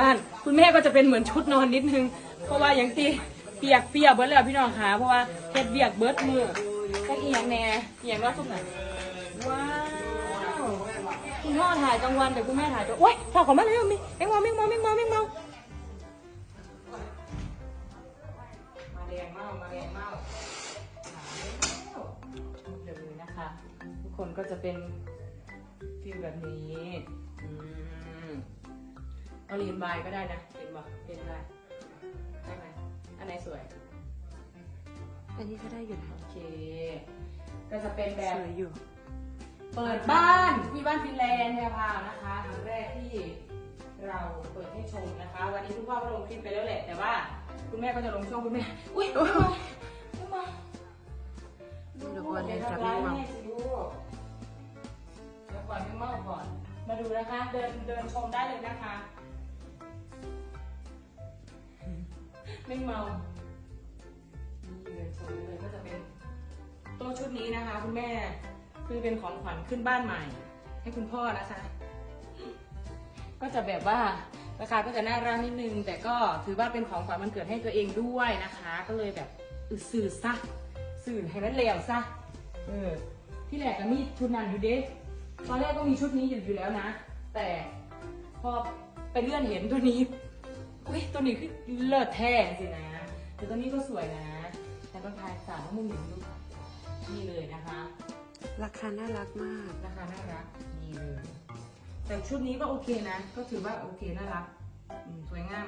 บ้านคุณแม่ก็จะเป็นเหมือนชุดนอนนิดนึง เพราะว่าอย่างที่เปียกเปียกเบิร์ดแล้วพี่น้องค่ะเพราะว่าเฮ็ดเบียกเบิร์ดมือก็อียงแน่อียงรอดทุกหน่อยว้าวคุณพ่อถ่ายกลางวันแต่คุณแม่ถ่ายตัวโอ๊ยถ่ายของม่เลยมีแมงเมาแมงเมาแมงเมาแมงมามาแรงเมามาแรงเมาเดี๋ยวนะคะทุกคนก็จะเป็นฟิลแบบนี้อืม เอาลีนบายก็ได้นะเป็นบ่เป็นได้ได้ไหมอันไหนสวย อันนี้ก็ได้อยู่นะโอเค ก็จะเป็นแบสบวยอยู่ เปิดบ้านที่บ้านฟินแลนด์แพรพราวนะคะครั้งแรกที่เราเปิดให้ชมนะคะ วันนี้คุณพ่อก็ลงคลิปไปแล้วแหละ แต่ว่าคุณแม่ก็จะลงช่องคุณแม่ อุ้ยไม่มาไม่มาเดี๋ยวก่อนเดี๋ยวจับร้าไม่ยวางแม่สิลูกเดี๋ยวก่อนไม่เมาก่อน มาดูนะคะ เดินเดินชมได้เลยนะคะ ไม่เมานี่เลยชมเลยก็จะเป็นโต๊ะชุดนี้นะคะ คุณแม่คือเป็นของขวัญขึ้นบ้านใหม่ ให้คุณพ่อนะคะ ก็จะแบบว่าราคาก็จะน่ารักนิดนึง แต่ก็ถือว่าเป็นของขวัญมันเกิดให้ตัวเองด้วยนะคะ ก็เลยแบบสื่อซะสื่อให้มันเลวซะเออที่แรกก็มีชุดนั้นอยู่เด็ตอนแรกก็มีชุดนี้อยู่อยู่แล้วนะ แต่พอไปเลื่อนเห็นตัวนี้ อุ้ยตัวนี้คือเลิศแท้สินะแต่ตัวนี้ก็สวยนะแต่ต้องทายสามมุมหนึ่งดูค่ะนี่เลยนะคะ ราคาน่ารักมากราคาน่ารักนี่เลยแต่ชุดนี้ก็โอเคนะ ก็ถือว่าโอเคน่ารักสวยงาม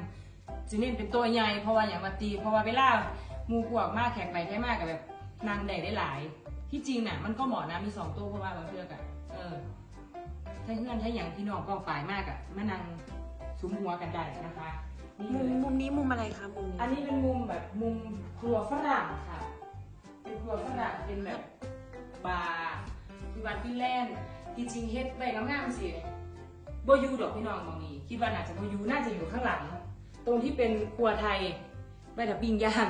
จีเน้นเป็นตัวใหญ่เพราะว่าอย่างมาตีเพราะว่าเวลามูพวกมากแขกไปแค่มากกับแบบนางได้ได้หลายที่จริงน่ะมันก็เหมาะนะมีสองตัวเพราะว่าบาเทือกอะเออถ้าเพื่อนถ้าอย่างพี่น้องก็ฝ่ายมากอะมานางซุ้มหัวกันได้นะคะ นี่มุเลมยมุมนี้มุมอะไรคะมุมนี้อันนี้เป็นมุมแบบมุมครัวฝรั่งค่ะ เป็นครัวฝรั่งเป็นแบบบาร์ที่วันฟินแลนด์จริงๆเฮ็ดไปงามๆสิโบอยูดอกพี่น้องมองนี้คิดว่าน่าจะโบอยูน่าจะอยู่ข้างหลัง ตรงที่เป็นครัวไทยไว้แต่ปิ้งย่าง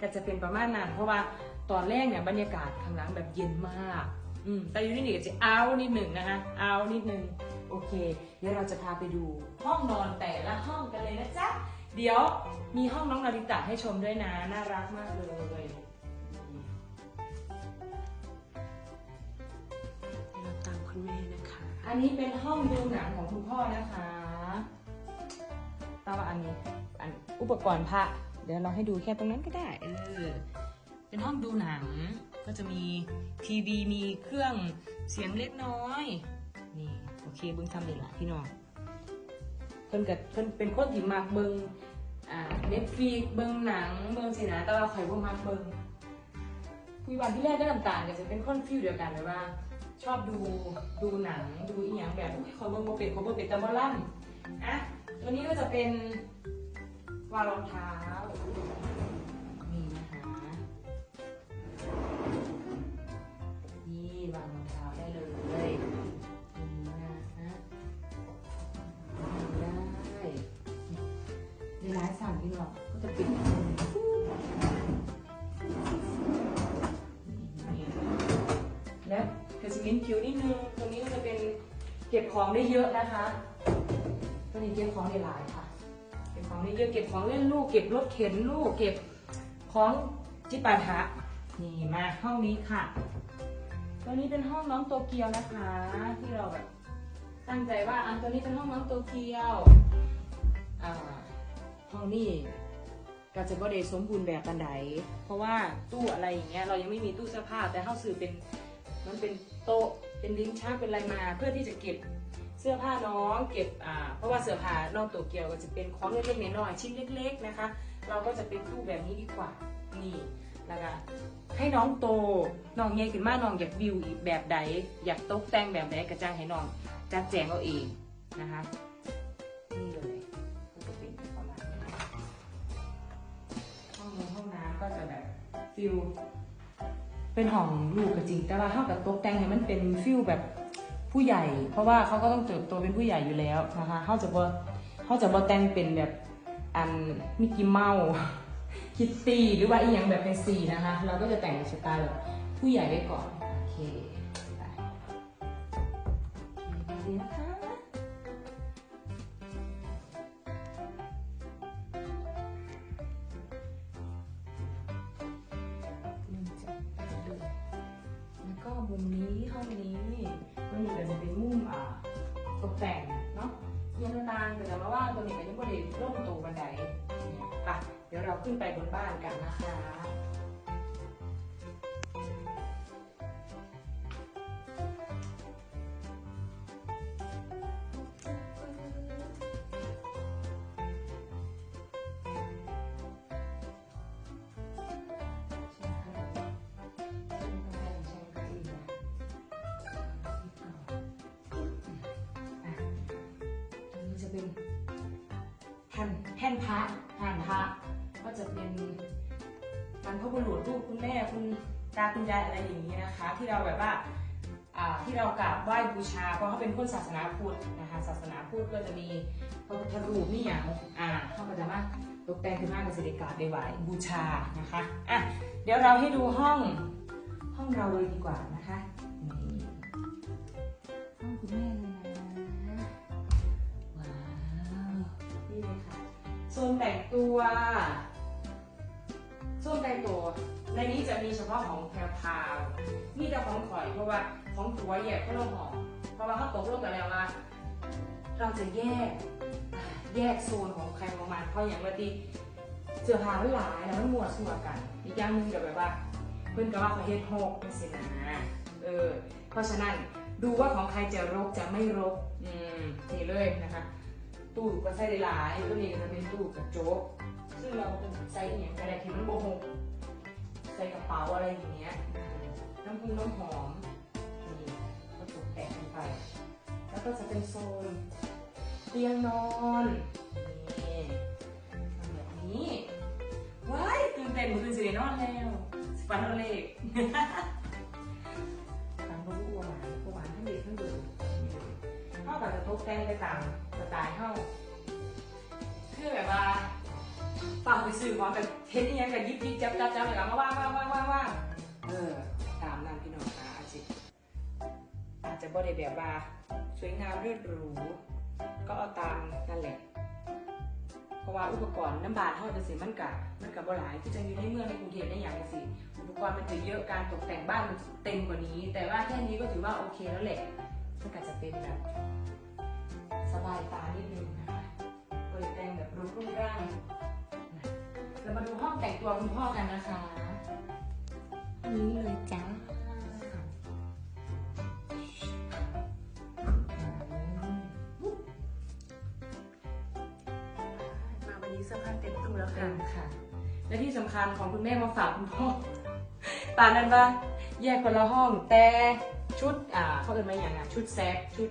ก็จะเป็นประมาณนั้นเพราะว่าตอนแรกเนี่ยบรรยากาศข้างหลังแบบเย็นมาก อืมแต่อยู่ที่นี่ก็จะเอานิดหนึ่งนะคะเอานิดหนึ่ง โอเค เดี๋ยวเราจะพาไปดูห้องนอนแต่ละห้องกันเลยนะจ๊ะ เดี๋ยวมีห้องน้องนาริตะให้ชมด้วยนะ น่ารักมากเลยเราตามคุณแม่นะคะ อันนี้เป็นห้องดูหนังของคุณพ่อนะคะตาว่าอันนี้อันอุปกรณ์พระเดี๋ยวเราให้ดูแค่ตรงนั้นก็ได้เออเป็นห้องดูหนังก็จะมีทีวีมีเครื่องเสียงเล็กน้อย นี่โอเคเบิ้งทำนี่แหละพี่น้องเพิ่นกับเพิ่นเป็นคนที่มักเบิงอ่าเน็ตฟ i กเบิงหนังเบิงสินะแต่ว่าข่อยบ่มักเบิงคุยวันที่แรกก็ต่างๆก็จะเป็นคนฟิลเดียวกันเลยว่า ชอบดูดูหนังดูอีหยังแบบอุ๊ยขอยเบิงบ่เป็นขอยเบิงเป็นแต่บ่ล่ำอะตัวนี้ก็จะเป็นวารองเท้า แล้วกระสิมินคิวนิดนึง ตรงนี้ก็จะเป็นเก็บของได้เยอะนะคะตัวนี้เก็บของได้หลายค่ะ เก็บของได้เยอะ เก็บของเล่นลูก เก็บรถเข็นลูก เก็บของจิปาถะนี่มาห้องนี้ค่ะ ตัวนี้เป็นห้องน้องโตเกียวนะคะ ที่เราแบบตั้งใจว่าอันตัวนี้เป็นห้องน้องโตเกียวอ่าห้องนี้ก็จะบ่ได้สมบูรณ์แบบปันไดเพราะว่าตู้อะไรอย่างเงี้ยเรายังไม่มีตู้เสื้อผ้าแต่เข้าสื่อเป็น มันเป็นโต๊ะเป็นลิ้นชักเป็นอะไรมาเพื่อที่จะเก็บเสื้อผ้าน้องเก็บอ่าเพราะว่าเสื้อผ้าน้องโตเกียวก็จะเป็นของเล็กๆน้อยๆชิ้นเล็ก ๆนะคะ เราก็จะเป็นตู้แบบนี้ดีกว่านี่แล้วก็ให้น้องโตน้องใหญ่ขึ้นมาน้องอยากวิวอีกแบบใดอยากตกแต่งแบบใดกระจ้างให้น้องจัดแจงเอาเองนะคะนี่เลยก็จะเป็นประมาณนี้ห้องน้ำห้องน้ำก็จะแบบฟิล เป็นห้องลูกก็จริง แต่ว่าเข้ากับตกแต่งให้มันเป็นฟิลแบบผู้ใหญ่ เพราะว่าเขาก็ต้องเติบโตเป็นผู้ใหญ่อยู่แล้วนะคะเขาจะบ่เขาจะบ่แต่งเป็นแบบอันมิกกี้เมาส์คิตตี้หรือว่าอีกอย่างแบบเป็นสีนะคะ เราก็จะแต่งในสไตล์แบบผู้ใหญ่ไว้ก่อน โอเคไปดีนะคะ มุมนี้ห้องนี้มันมีแต่จะเป็นมุมอ่าตกแต่งเนาะเย็นนานแต่จะมาว่าตัวนี้ก็ยังไม่ได้ร่มตูบันไดเนี่ยไปเดี๋ยวเราขึ้นไปบนบ้านกันนะคะ ท่นแท่นพระแท่นพระก็จะเป็นบรรพบุรุษลูกคุณแม่คุณตาคุณยายอะไรอย่างนี้นะคะ ที่เราแบบว่าที่เรากราบไหว้บูชาเพราะเขาเป็นคนศาสนาพุทธนะคะศาสนาพุทธก็จะมีพระพุทธรูปนี่อย่างอ่าเข้ามาจะมาตกแต่งขึ้นมากับสิริกาได้ไหวบูชานะคะอะเดี๋ยวเราให้ดูห้องห้องเราเลยดีกว่านะคะ โซนแต่งตัวโซนแต่งตัว ในนี้จะมีเฉพาะของแพรวพาวมีแต่ของข่อยเพราะว่าของตัวแยกก็ลงหอเพราะว่าเขาตกลงกันแล้วว่า เราจะแยกแยกโซนของใครของมันเพราะอย่างว่าดีเสื้อผ้ามันหลายแล้วมันมั่วสั่วกัน อีกอย่างหนึงกับแบบว่าเพื่อนก็ว่าเขาเฮ็ดหกเป็นสินะเออเพราะฉะนั้นดูว่าของใครจะรกจะไม่รกอืมนี่เลยนะคะ ตู้ก็ใส่ได้หลายตัวนี้ก็จะเป็นตู้กระจกซึ่งเราเป็นใส่อย่างกระดาษที่มันโบหกใส่กระเป๋าอะไรอย่างเงี้ยน้ำพุน้ำหอมนี่ก็ตกแต่งกันไป แล้วก็จะเป็นโซนเตียงนอนนี่แบบนี้ว้ายตื่นเต้นเหมือนคืนสินอนแล้วฝันเอาเลขฝันรู้ว่าหวานว่าหวานทั้งเด็กทั้งเด็กเข้ากับจะตกแต่งไปตาม สไตล์เข้าคือแบบว่าฟังไปสื่อพร้อมกันเห็นอหยังกันยิบยิบจับจับจับเลยมาว่างว่างว่างว่างว่างเออ ตามนั้นพี่น้องค่ะอาจจะอาจจะบ่ได้แบบว่าสวยงามเรื่อหรูก็เอาตามนั่นแหละเพราะว่าอุปกรณ์น้ำบาดเท่าจะสิมันกะมันกะบ่หลายที่จะอยู่ในเมืองในกรุงเทพได้อย่างสิอุปกรณ์มันจะเยอะการตกแต่งบ้านมันเต็มกว่านี้ แต่ว่าแค่นี้ก็ถือว่าโอเคแล้วแหละมันก็จะเป็นแบบ บายตานิดนึงนะคะเปิดแต่งแบบรูปรูปร่างนะเรามาดูห้องแต่งตัวคุณพ่อกันนะคะอันนี้เลยจ้ามาวันนี้เสื้อผ้าเต็มตู้แล้วค่ะ ค่ะค่ะและที่สำคัญของคุณแม่มาฝากคุณพ่อปานนั้นปะแยกคนละห้องแต่ชุด อ่าเขาเอินมาอย่างอะชุดแซกชุด